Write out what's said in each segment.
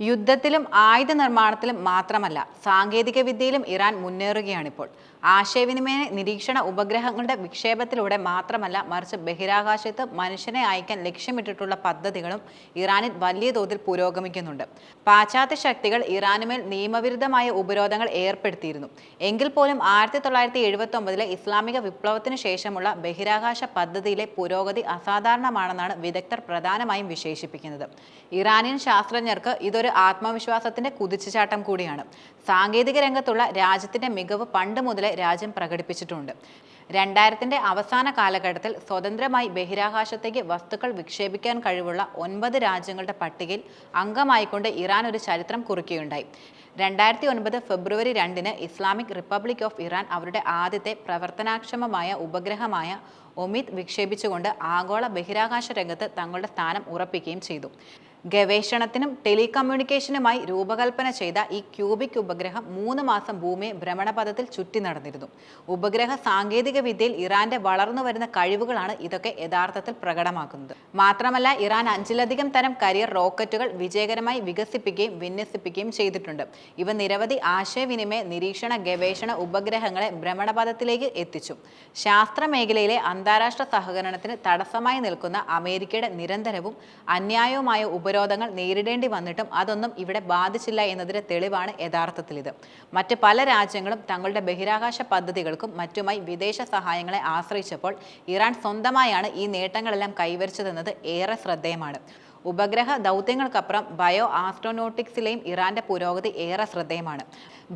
യുദ്ധത്തിലും ആയുധ നിർമ്മാണത്തിലും മാത്രമല്ല സാങ്കേതിക വിദ്യയിലും ഇറാൻ മുന്നേറുകയാണിപ്പോൾ. ആശയവിനിമയ നിരീക്ഷണ ഉപഗ്രഹങ്ങളുടെ വിക്ഷേപത്തിലൂടെ മാത്രമല്ല മറിച്ച് ബഹിരാകാശത്ത് മനുഷ്യനെ അയക്കാൻ ലക്ഷ്യമിട്ടിട്ടുള്ള പദ്ധതികളും ഇറാനിൽ വലിയ തോതിൽ പുരോഗമിക്കുന്നുണ്ട്. പാശ്ചാത്യ ശക്തികൾ ഇറാനുമേൽ നിയമവിരുദ്ധമായ ഉപരോധങ്ങൾ ഏർപ്പെടുത്തിയിരുന്നു. എങ്കിൽ പോലും ആയിരത്തി തൊള്ളായിരത്തി എഴുപത്തി ഒമ്പതിലെ ഇസ്ലാമിക വിപ്ലവത്തിന് ശേഷമുള്ള ബഹിരാകാശ പദ്ധതിയിലെ പുരോഗതി അസാധാരണമാണെന്നാണ് വിദഗ്ധർ പ്രധാനമായും വിശേഷിപ്പിക്കുന്നത്. ഇറാനിയൻ ശാസ്ത്രജ്ഞർക്ക് ഇതൊരു ആത്മവിശ്വാസത്തിന്റെ കുതിച്ചുചാട്ടം കൂടിയാണ്. സാങ്കേതിക രംഗത്തുള്ള രാജ്യത്തിന്റെ മികവ് പണ്ട് മുതലേ രാജ്യം പ്രകടിപ്പിച്ചിട്ടുണ്ട്. രണ്ടായിരത്തിന്റെ അവസാന കാലഘട്ടത്തിൽ സ്വതന്ത്രമായി ബഹിരാകാശത്തേക്ക് വസ്തുക്കൾ വിക്ഷേപിക്കാൻ കഴിവുള്ള ഒൻപത് രാജ്യങ്ങളുടെ പട്ടികയിൽ അംഗമായിക്കൊണ്ട് ഇറാൻ ഒരു ചരിത്രം കുറിക്കുകയുണ്ടായി. രണ്ടായിരത്തി ഒൻപത് ഫെബ്രുവരി രണ്ടിന് ഇസ്ലാമിക് റിപ്പബ്ലിക് ഓഫ് ഇറാൻ അവരുടെ ആദ്യത്തെ പ്രവർത്തനാക്ഷമമായ ഉപഗ്രഹമായ ഒമിത് വിക്ഷേപിച്ചുകൊണ്ട് ആഗോള ബഹിരാകാശ രംഗത്ത് തങ്ങളുടെ സ്ഥാനം ഉറപ്പിക്കുകയും ചെയ്തു. ഗവേഷണത്തിനും ടെലികമ്മ്യൂണിക്കേഷനുമായി രൂപകൽപ്പന ചെയ്ത ഈ ക്യൂബിക് ഉപഗ്രഹം മൂന്ന് മാസം ഭൂമിയെ ഭ്രമണപഥത്തിൽ ചുറ്റി നടന്നിരുന്നു. ഉപഗ്രഹ സാങ്കേതിക വിദ്യയിൽ ഇറാന്റെ വളർന്നു വരുന്ന കഴിവുകളാണ് ഇതൊക്കെ യഥാർത്ഥത്തിൽ പ്രകടമാക്കുന്നത്. മാത്രമല്ല ഇറാൻ അഞ്ചിലധികം തരം കരിയർ റോക്കറ്റുകൾ വിജയകരമായി വികസിപ്പിക്കുകയും വിന്യസിപ്പിക്കുകയും ചെയ്തിട്ടുണ്ട്. ഇവ നിരവധി ആശയവിനിമയ നിരീക്ഷണ ഗവേഷണ ഉപഗ്രഹങ്ങളെ ഭ്രമണപഥത്തിലേക്ക് എത്തിച്ചു. ശാസ്ത്ര മേഖലയിലെ അന്താരാഷ്ട്ര സഹകരണത്തിന് തടസ്സമായി നിൽക്കുന്ന അമേരിക്കയുടെ നിരന്തരവും അന്യായവുമായ ഉപരോധങ്ങൾ നേരിടേണ്ടി വന്നിട്ടും അതൊന്നും ഇവിടെ ബാധിച്ചില്ല എന്നതിന് തെളിവാണ് യഥാർത്ഥത്തിൽ ഇത് മറ്റ് പല രാജ്യങ്ങളും തങ്ങളുടെ ബഹിരാകാശ പദ്ധതികൾക്കും മറ്റുമായി വിദേശ സഹായങ്ങളെ ആശ്രയിച്ചപ്പോൾ ഇറാൻ സ്വന്തമായാണ് ഈ നേട്ടങ്ങളെല്ലാം കൈവരിച്ചതെന്നത് ഏറെ ശ്രദ്ധേയമാണ്. ഉപഗ്രഹ ദൗത്യങ്ങൾക്കപ്പുറം ബയോ ആസ്ട്രോനോട്ടിക്സിലെയും ഇറാന്റെ പുരോഗതി ഏറെ ശ്രദ്ധേയമാണ്.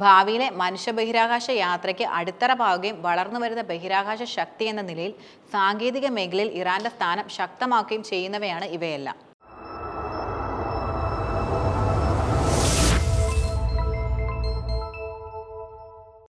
ഭാവിയിലെ മനുഷ്യ ബഹിരാകാശ യാത്രയ്ക്ക് അടിത്തറ പാവുകയും വളർന്നു വരുന്ന ബഹിരാകാശ ശക്തി എന്ന നിലയിൽ സാങ്കേതിക മേഖലയിൽ ഇറാന്റെ സ്ഥാനം ശക്തമാക്കുകയും ചെയ്യുന്നവയാണ് ഇവയെല്ലാം.